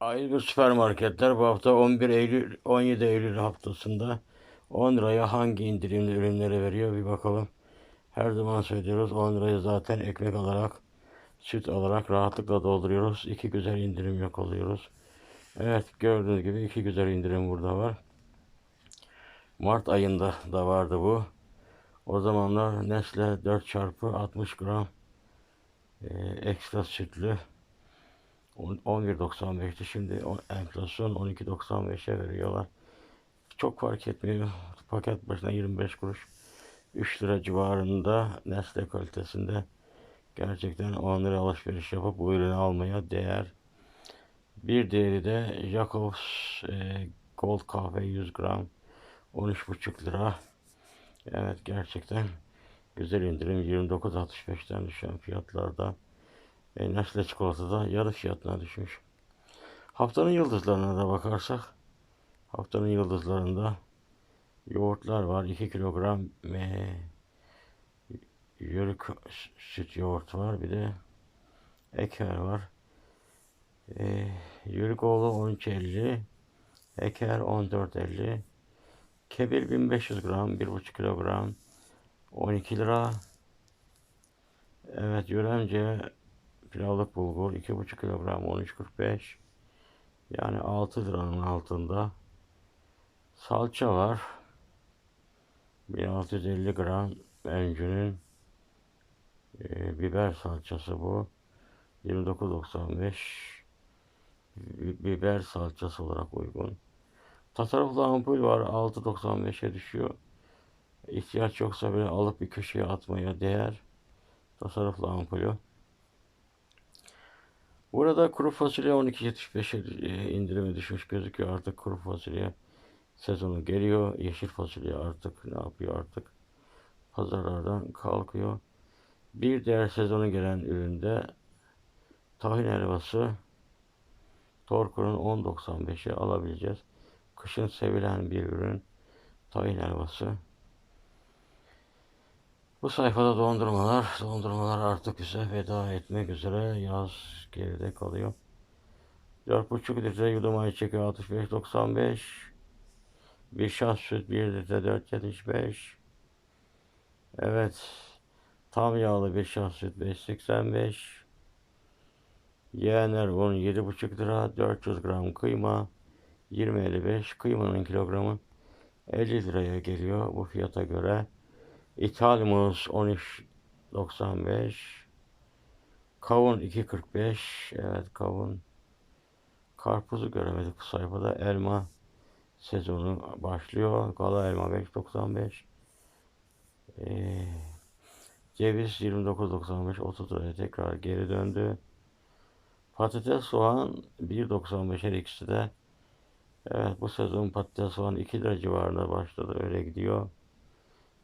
Ayrı süpermarketler bu hafta 11 Eylül 17 Eylül haftasında 10 liraya hangi indirimli ürünleri veriyor bir bakalım. Her zaman söylüyoruz 10 lirayı zaten ekmek alarak süt alarak rahatlıkla dolduruyoruz. İki güzel indirim yakalıyoruz. Evet gördüğünüz gibi iki güzel indirim burada var. Mart ayında da vardı bu. O zamanlar Nestle 4 çarpı 60 gram e, ekstra sütlü 11.95'ti şimdi enflasyon 12.95'e veriyorlar. Çok fark etmiyor. Paket başına 25 kuruş. 3 lira civarında Nestle kalitesinde gerçekten 10 lira alışveriş yapıp bu ürünü almaya değer. Bir diğeri de Jacobs e, Gold kahve 100 gram 13,5 lira. Evet gerçekten güzel indirim 29.65'ten düşen fiyatlarda. E, Nestle çikolata da yarı fiyatına düşmüş. Haftanın yıldızlarına da bakarsak haftanın yıldızlarında yoğurtlar var. 2 kilogram e, yörük süt yoğurt var. Bir de eker var. E, Yörükoğlu 13.50 Eker 14.50 Kebir 1500 gram 1,5 kilogram 12 lira Evet Yöremce pilavlık bulgur 2,5 kilogram 13.45 yani 6 liranın altında. Salça var. 1650 gram öncünün e, biber salçası bu. 29.95 Bi- biber salçası olarak uygun. Tasarruflu ampul var 6.95'e düşüyor. İhtiyaç yoksa bile alıp bir köşeye atmaya değer. Tasarruflu ampulü Burada kuru fasulye 12.75'e e, indirime düşmüş gözüküyor. Artık kuru fasulye sezonu geliyor. Yeşil fasulye artık ne yapıyor artık? Pazarlardan kalkıyor. Bir diğer sezonu gelen üründe tahin helvası Torku'nun 10.95'e alabileceğiz. Kışın sevilen bir ürün tahin helvası. Bu sayfada dondurmalar, dondurmalar artık bize veda etmek üzere. Yaz geride kalıyor. 4,5 litre yudum ayçiçeği 65.95. Bir şans süt 1 litre 4.75. Evet. Tam yağlı bir şans süt 5.85. Yeğenler un 7,5 lira. 400 gram kıyma 20.55. Kıymanın kilogramı 50 liraya geliyor bu fiyata göre. İthal muz 13.95. Kavun 2.45. Evet kavun. Karpuzu göremedik bu sayfada. Elma sezonu başlıyor. Gala elma 5.95. Ee, ceviz 29.95 30 liraya tekrar geri döndü. Patates soğan 1.95 her ikisi de. Evet bu sezon patates soğan 2 lira civarında başladı. Öyle gidiyor.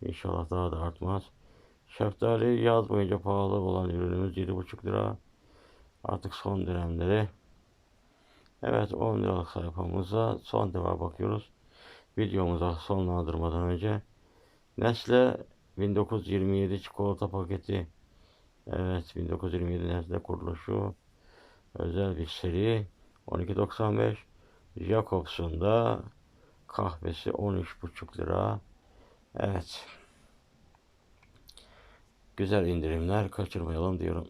İnşallah daha da artmaz. Şeftali yaz boyunca pahalı olan ürünümüz 7,5 lira. Artık son dönemleri. Evet 10 liralık sayfamıza son defa bakıyoruz. Videomuza sonlandırmadan önce. Nestle 1927 çikolata paketi. Evet 1927 Nestle kuruluşu. Özel bir seri. 12.95. Jacobs'un da kahvesi 13,5 lira. Evet. Güzel indirimler kaçırmayalım diyorum.